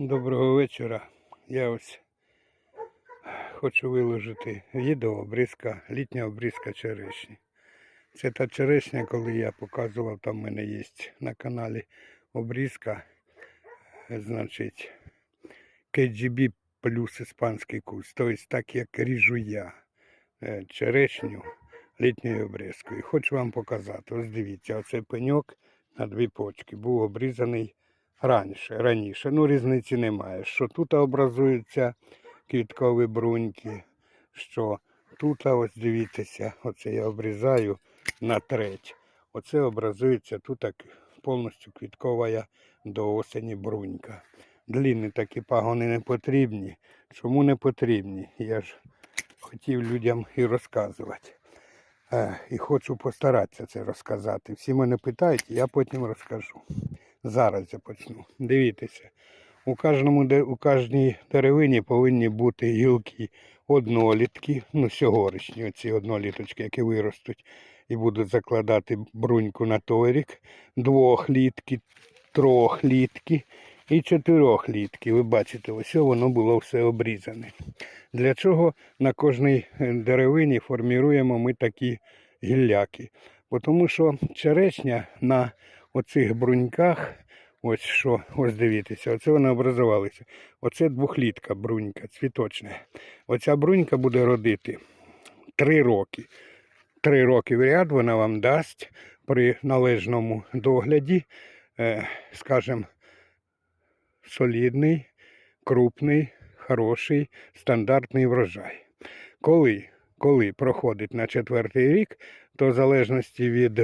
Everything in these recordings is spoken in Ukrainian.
Доброго вечора. Я ось хочу виложити відео обрізка, літня обрізка черешні. Це та черешня, коли я показував, там в мене є на каналі обрізка, значить, KGB плюс іспанський куст. Тобто так як ріжу я е, черешню літньою обрізкою. Хочу вам показати. Ось дивіться, оцей пеньок на дві почки був обрізаний раніше, раніше. Ну, різниці немає. Що тут образуються квіткові бруньки, що тут, ось дивіться, оце я обрізаю на треть. Оце образується тут повністю квіткова до осені брунька. Длінні такі пагони не потрібні. Чому не потрібні? Я ж хотів людям і розказувати. Е, І хочу постаратися це розказати. Всі мене питають, я потім розкажу. Зараз я почну. Дивіться, у кожному у кожній деревині повинні бути гілки однолітки, ну сьогорічні, оці одноліточки, які виростуть і будуть закладати бруньку на той рік, двохлітки, трьохлітки і чотирьохлітки. Ви бачите, ось воно було все обрізане. Для чого на кожній е, деревині формуємо ми такі гілляки? Тому що черешня на оцих бруньках, ось що, ось дивіться, оце вони образувалися. Оце двохлітка брунька, цвіточна. Оця брунька буде родити три роки. Три роки в ряд вона вам дасть при належному догляді, е, скажімо, солідний, крупний, хороший, стандартний врожай. Коли, коли проходить на четвертий рік, то в залежності від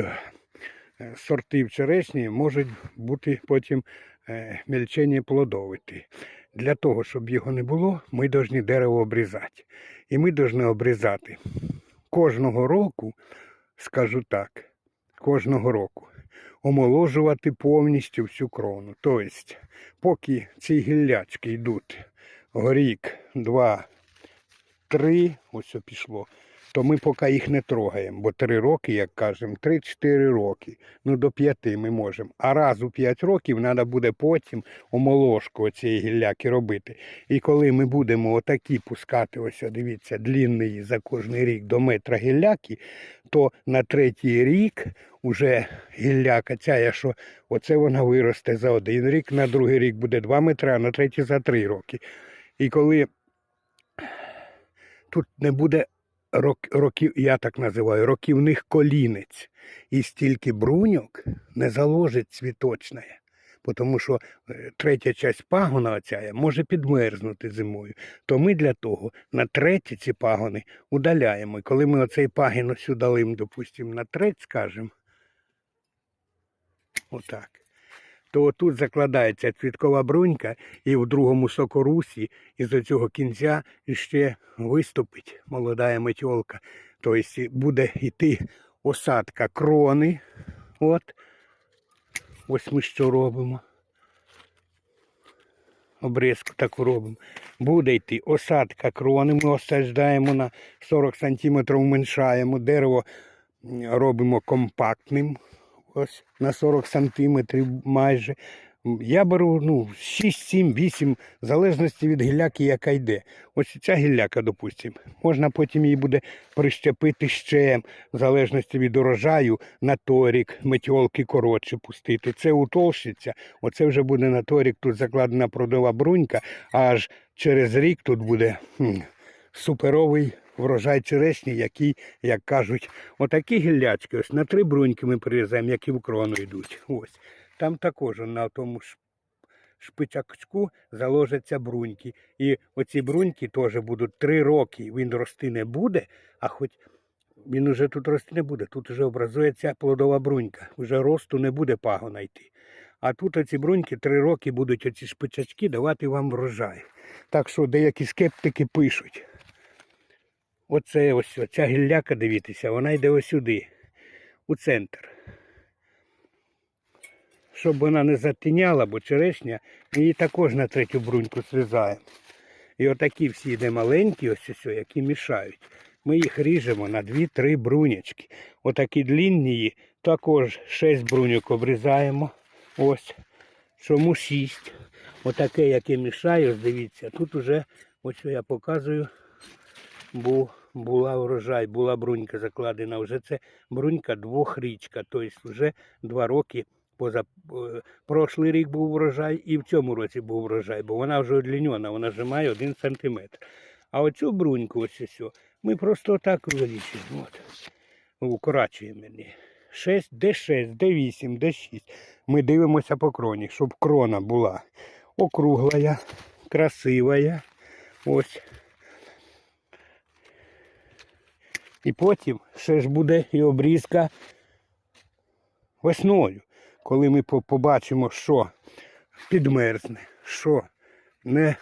е, сортів черешні можуть бути потім е, мельчені плодовиті. Для того, щоб його не було, ми повинні дерево обрізати. І ми повинні обрізати кожного року, скажу так, кожного року омоложувати повністю всю крону. Тобто, поки ці гіллячки йдуть рік, два, три, ось пішло, то ми поки їх не трогаємо, бо три роки, як кажемо, три-чотири роки, ну до п'яти ми можемо. А раз у п'ять років треба буде потім омоложку цієї гілляки робити. І коли ми будемо отакі пускати, ось дивіться, длінний за кожний рік до метра гілляки, то на третій рік уже гілляка ця, що оце вона виросте за один рік, на другий рік буде 2 метри, а на третій за 3 роки. І коли тут не буде рок, років, я так називаю, роківних колінець, і стільки бруньок не заложить цвіточне. Тому що е, третя часть пагона оця може підмерзнути зимою. То ми для того на треті ці пагони удаляємо. І коли ми оцей пагін ось удалим, допустимо, на треть, скажемо, отак, то тут закладається цвіткова брунька, і в другому сокорусі із цього кінця ще виступить молода метьолка. Тобто буде йти осадка крони. От. Ось ми що робимо. Обрізку таку робимо. Буде йти осадка крони, ми осаджаємо на 40 см, уменьшаємо. Дерево робимо компактним. Ось на 40 см майже. Я беру ну, 6, 7, 8, в залежності від гілляки, яка йде. Ось ця гілляка, допустимо, можна потім її буде прищепити ще, в залежності від урожаю, на торік, метьолки коротше пустити. Це утолщиться, оце вже буде на торік, тут закладена продова брунька, аж через рік тут буде хм, суперовий врожай черешні, який, як кажуть, отакі гіллячки, ось на три бруньки ми прирізаємо, які в крону йдуть. Ось. Там також на тому шпичачку заложаться бруньки. І оці бруньки теж будуть три роки. Він рости не буде, а хоч він уже тут рости не буде. Тут вже образується плодова брунька. Вже росту не буде пагона йти. А тут оці бруньки три роки будуть оці шпичачки давати вам врожай. Так що деякі скептики пишуть. Оце ось оця гілляка, дивіться, вона йде ось сюди, у центр. Щоб вона не затіняла, бо черешня, її також на третю бруньку зрізаємо. І отакі всі йде маленькі, ось ось, які мішають. Ми їх ріжемо на 2-3 брунячки. Отакі длінні також 6 бруньок обрізаємо. Ось. Чому 6? отаке, яке мішаю, дивіться, тут уже, ось що я показую, бу, була урожай, була брунька закладена. Вже це брунька двохрічка, тобто вже два роки поза е, прошлий рік був урожай і в цьому році був урожай, бо вона вже одліньона, вона вже має один сантиметр. А оцю бруньку, ось ось, ми просто так увеличуємо. Укорачуємо її. 6, Д6, Д8, Д6. Ми дивимося по кроні, щоб крона була округлая, красивая. Ось. І потім ще ж буде і обрізка весною, коли ми побачимо, що підмерзне, що не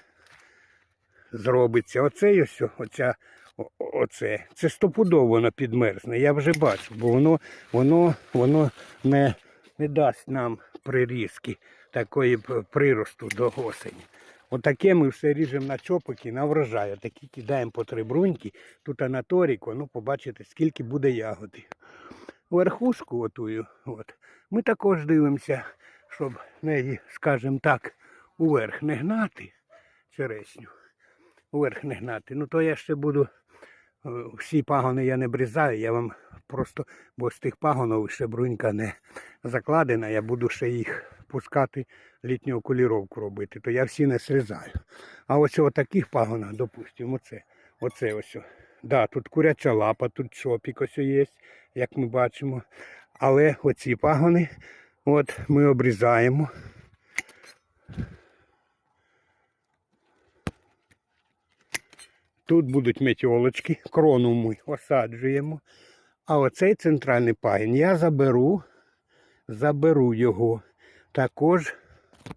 зробиться. Оце і ось, оця, оце. Це стопудово воно підмерзне. Я вже бачу, бо воно, воно, воно не, не дасть нам прирізки такої приросту до осені. Отаке ми все ріжемо на чопики, на врожай. Отакі кидаємо по три бруньки. Тут анаторіку, ну побачите, скільки буде ягоди. Верхушку отую, от, ми також дивимося, щоб неї, скажімо так, уверх не гнати черешню. Уверх не гнати. Ну то я ще буду. е, Всі пагони я не брізаю, я вам просто, бо з тих пагонів ще брунька не закладена, я буду ще їх пускати літню окуліровку робити, то я всі не срізаю. А ось у таких пагонах, допустимо, оце, оце ось. Да, тут куряча лапа, тут чопік ось є, як ми бачимо. Але оці пагони от, ми обрізаємо. Тут будуть метьолочки, крону ми осаджуємо. А оцей центральний пагін я заберу, заберу його. Також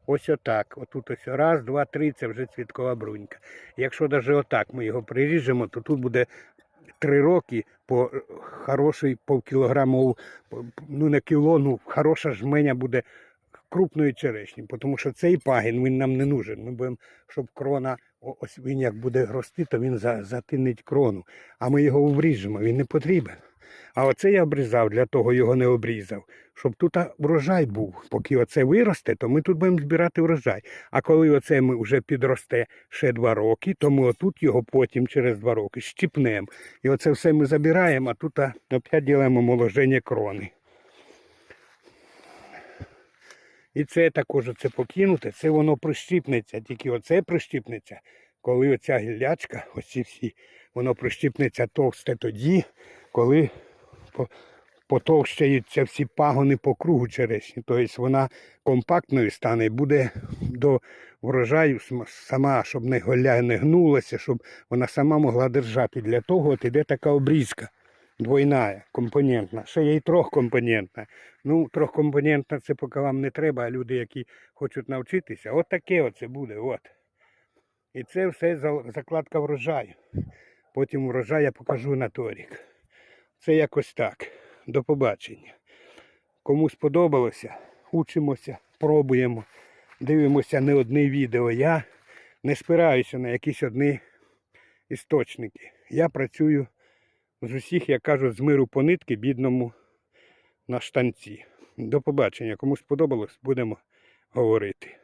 ось отак. Отут ось раз, два, три, це вже цвіткова брунька. Якщо навіть отак ми його приріжемо, то тут буде три роки по хороший повкілограмову, ну не кіло, ну хороша жменя буде крупної черешні, тому що цей пагін він нам не нужен. Ми будемо, щоб крона, ось він як буде рости, то він за, затинить крону. А ми його обріжемо, він не потрібен. А оце я обрізав, для того його не обрізав, щоб тут врожай був. Поки оце виросте, то ми тут будемо збирати врожай. А коли оце ми вже підросте ще два роки, то ми отут його потім через два роки щіпнемо. І оце все ми забираємо, а тут опять робимо моложення крони. І це також оце покинуте, це воно прищіпнеться, тільки оце прищіпнеться, коли оця гіллячка, оці всі, воно прищіпнеться товсте тоді, коли потовщаються всі пагони по кругу черешні. Тобто вона компактною стане буде до врожаю сама, щоб не голя не гнулася, щоб вона сама могла держати. Для того от іде така обрізка. Двойна, компонентна. Ще є і трьохкомпонентна. Ну, трьохкомпонентна це поки вам не треба, а люди, які хочуть навчитися, от таке оце буде. От. І це все закладка врожаю. Потім врожай я покажу на торік. Це якось так. До побачення. Кому сподобалося, учимося, пробуємо, дивимося не одне відео. Я не спираюся на якісь одні істочники. Я працюю з усіх, як кажуть, з миру по нитки бідному на штанці. До побачення. Кому сподобалось, будемо говорити.